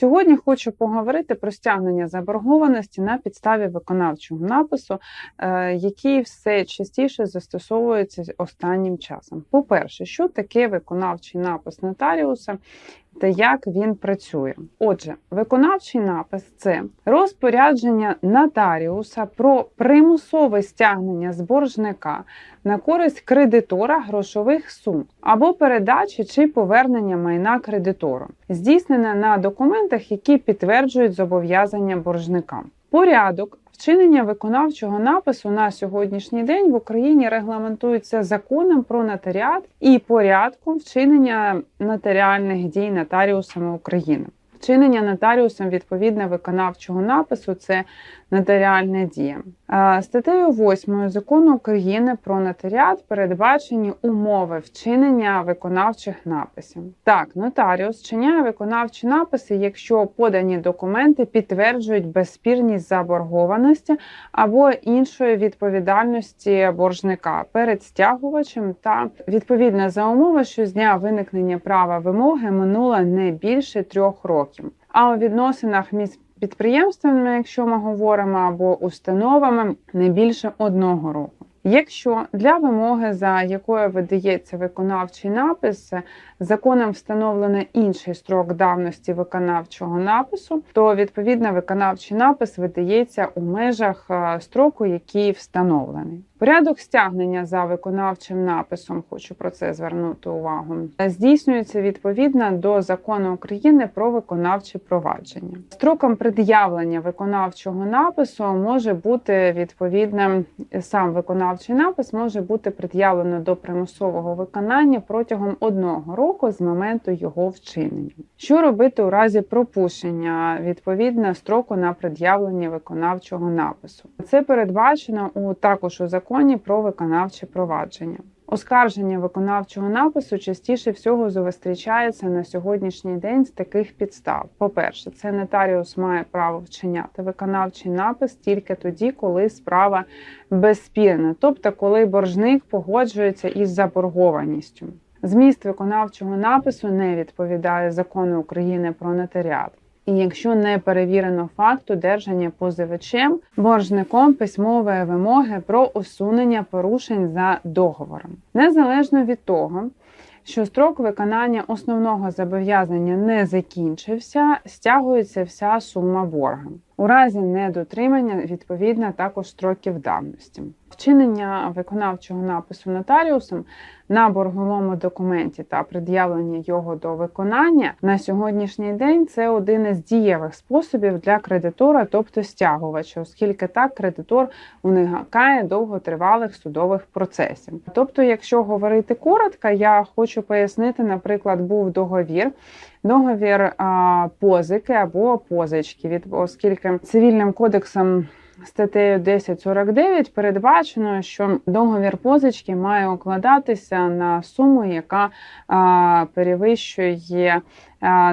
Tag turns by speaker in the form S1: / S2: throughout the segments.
S1: Сьогодні хочу поговорити про стягнення заборгованості на підставі виконавчого напису, е, який все частіше застосовується останнім часом. По-перше, що таке виконавчий напис нотаріуса та як він працює? Отже, виконавчий напис це розпорядження нотаріуса про примусове стягнення з боржника на користь кредитора грошових сум або передачі чи повернення майна кредитору, здійснене на документах, які підтверджують зобов'язання боржника. Порядок вчинення виконавчого напису на сьогоднішній день в Україні регламентується законом про нотаріат і порядком вчинення нотаріальних дій нотаріусами України. Вчинення нотаріусом відповідно виконавчого напису це нотаріальна дія. А, Статтею 8 закону України про нотаріат передбачені умови вчинення виконавчих написів. Так, нотаріус вчиняє виконавчі написи, якщо подані документи підтверджують безспірність заборгованості або іншої відповідальності боржника перед стягувачем та відповідно за умови, що з дня виникнення права вимоги минуло не більше трьох років. А у відносинах між підприємствами, якщо ми говоримо, або установами не більше одного року. Якщо для вимоги, за якою видається виконавчий напис, законом встановлено інший строк давності виконавчого напису, то відповідно виконавчий напис видається у межах е, строку, який встановлений. Порядок стягнення за виконавчим написом, хочу про це звернути увагу, здійснюється відповідно до закону України про виконавче провадження. Строком пред'явлення виконавчого напису може бути відповідно сам виконавчий напис може бути пред'явлено до примусового виконання протягом одного року з моменту його вчинення. Що робити у разі пропущення відповідно строку на пред'явлення виконавчого напису? Це передбачено у також у законі про виконавче провадження. Оскарження виконавчого напису частіше всього зустрічається на сьогоднішній день з таких підстав. По-перше, це нотаріус має право вчиняти виконавчий напис тільки тоді, коли справа безспірна, тобто коли боржник погоджується із заборгованістю. Зміст виконавчого напису не відповідає закону України про нотаріат. І якщо не перевірено факт одержання позивачем боржником письмової вимоги про усунення порушень за договором, незалежно від того, що строк виконання основного зобов'язання не закінчився, стягується вся сума борга. У разі недотримання відповідно також строків давності. Вчинення виконавчого напису нотаріусом на борговому документі та пред'явлення його до виконання на сьогоднішній день це один із дієвих способів для кредитора, тобто стягувача, оскільки так кредитор уникає довготривалих судових процесів. Тобто, якщо говорити коротко, я хочу пояснити, наприклад, був договір. Договір а, позики або позички, від оскільки цивільним кодексом статтею 1049 передбачено, що договір позички має укладатися на суму, яка перевищує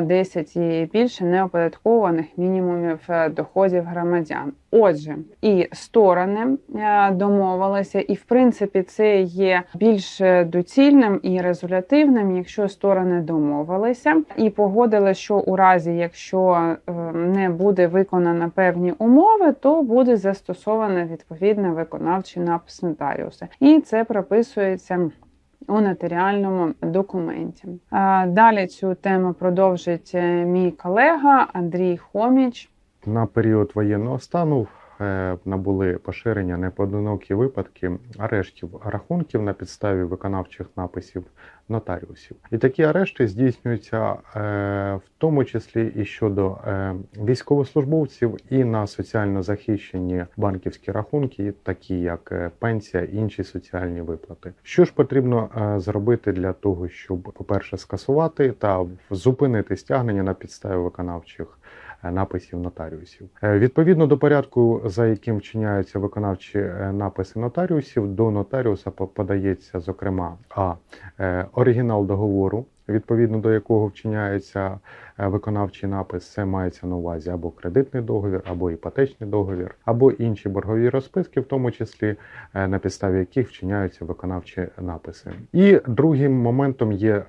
S1: 10 і більше неоподаткованих мінімумів е, доходів громадян. Отже, і сторони е, домовилися, і в принципі це є більш доцільним і результативним, якщо сторони домовилися і погодили, що у разі, якщо е, не буде виконано певні умови, то буде застосовано відповідно виконавчий напис нотаріуса. І це прописується у нотаріальному документі. Далі цю тему продовжить е, мій колега Андрій Хоміч.
S2: На період воєнного стану набули поширення непоодинокі випадки арештів рахунків на підставі виконавчих написів нотаріусів. І такі арешти здійснюються е, в тому числі і щодо військовослужбовців, і на соціально захищені банківські рахунки, такі як пенсія, інші соціальні виплати. Що ж потрібно зробити для того, щоб, по-перше, скасувати та зупинити стягнення на підставі виконавчих написів нотаріусів. Е, Відповідно до порядку, за яким вчиняються виконавчі е, написи нотаріусів, до нотаріуса подається, зокрема, а е, оригінал договору. Відповідно до якого вчиняється виконавчий напис, це мається на увазі або кредитний договір, або іпотечний договір, або інші боргові розписки, в тому числі на підставі яких вчиняються виконавчі написи. І другим моментом є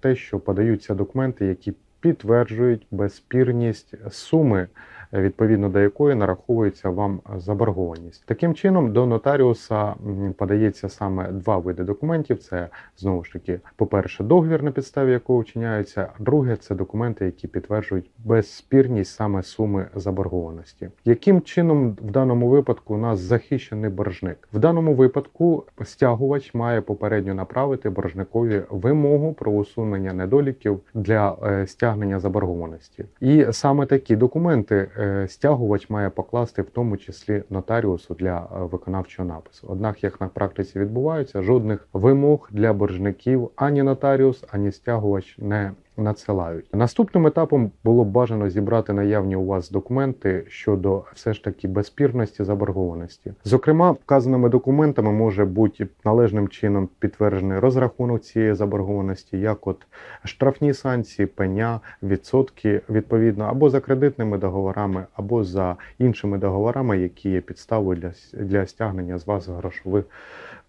S2: те, що подаються документи, які підтверджують безспірність суми, відповідно до якої нараховується вам заборгованість. Таким чином, до нотаріуса подається саме два види документів: це знову ж таки, по-перше, договір, на підставі якого вчиняється, а друге це документи, які підтверджують безспірність саме суми заборгованості. Яким чином в даному випадку у нас захищений боржник? В даному випадку стягувач має попередньо направити боржникові вимогу про усунення недоліків для е, стягнення заборгованості. І саме такі документи е, стягувач має покласти в тому числі нотаріусу для е, виконавчого напису. Однак, як на практиці відбувається, жодних вимог для боржників ані нотаріус, ані стягувач не надсилають. Наступним етапом було б бажано зібрати наявні у вас документи щодо все ж таки безспірності заборгованості. Зокрема, вказаними документами може бути належним чином підтверджений розрахунок цієї заборгованості, як от штрафні санкції, пеня, відсотки відповідно або за кредитними договорами, або за іншими договорами, які є підставою для, для стягнення з вас грошових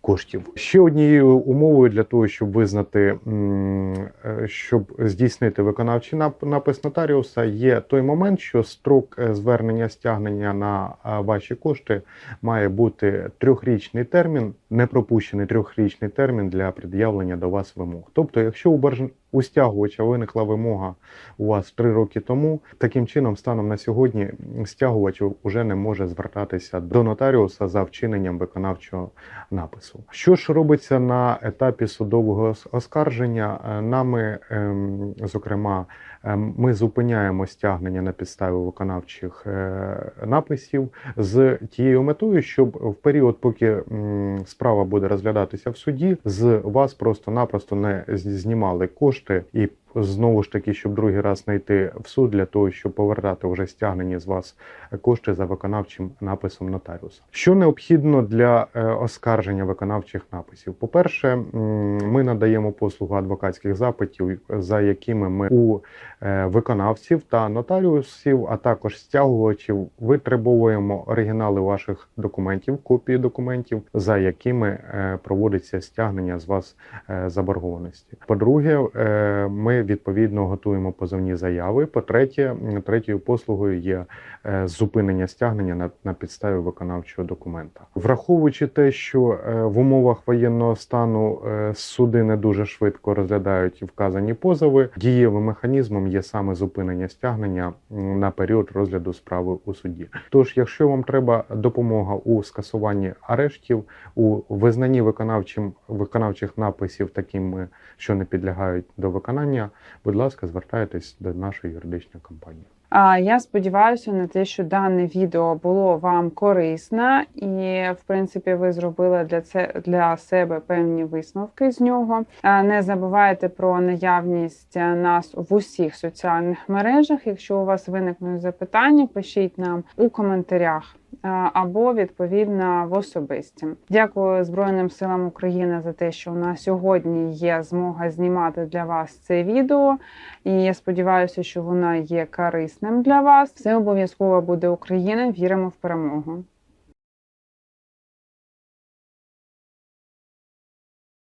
S2: коштів. Ще однією умовою для того, щоб визнати, е, щоб здійснити виконавчий напис нотаріуса, є той момент, що строк е, звернення стягнення на е, ваші кошти має бути трьохрічний термін, не пропущений трьохрічний термін для пред'явлення до вас вимог. Тобто, якщо у борж... у стягувача виникла вимога у вас три роки тому, таким чином, станом на сьогодні, стягувач вже не може звертатися до нотаріуса за вчиненням виконавчого напису. Що ж робиться на етапі судового оскарження? Е, Нами, ем, зокрема, ем, ми зупиняємо стягнення на підставі виконавчих е, написів з тією метою, щоб в період, поки справа буде розглядатися в суді, з вас просто-напросто не знімали кошти і. Знову ж таки, щоб другий раз знайти в суд для того, щоб повертати вже стягнені з вас кошти за виконавчим написом нотаріуса. Що необхідно для е, оскарження виконавчих написів? По-перше, ми надаємо послугу адвокатських запитів, за якими ми у е, виконавців та нотаріусів, а також стягувачів витребовуємо оригінали ваших документів, копії документів, за якими е, проводиться стягнення з вас заборгованості. По-друге, ми відповідно готуємо позовні заяви. По-третє, третьою послугою є е, зупинення стягнення на, на підставі виконавчого документа. Враховуючи те, що е, в умовах воєнного стану е, суди не дуже швидко розглядають вказані позови, дієвим механізмом є саме зупинення стягнення на період розгляду справи у суді. Тож, якщо вам треба допомога у скасуванні арештів, у визнанні виконавчим виконавчих написів такими, що не підлягають до виконання, будь ласка, звертайтесь до нашої юридичної компанії.
S1: А я сподіваюся на те, що дане відео було вам корисне, і в принципі ви зробили для це для себе певні висновки з нього. Не забувайте про наявність нас в усіх соціальних мережах. Якщо у вас виникнуть запитання, пишіть нам у коментарях. А, Або відповідно в особисті. Дякую Збройним силам України за те, що у нас сьогодні є змога знімати для вас це відео. І я сподіваюся, що вона є корисним для вас. Все обов'язково буде Україна. Віримо в перемогу.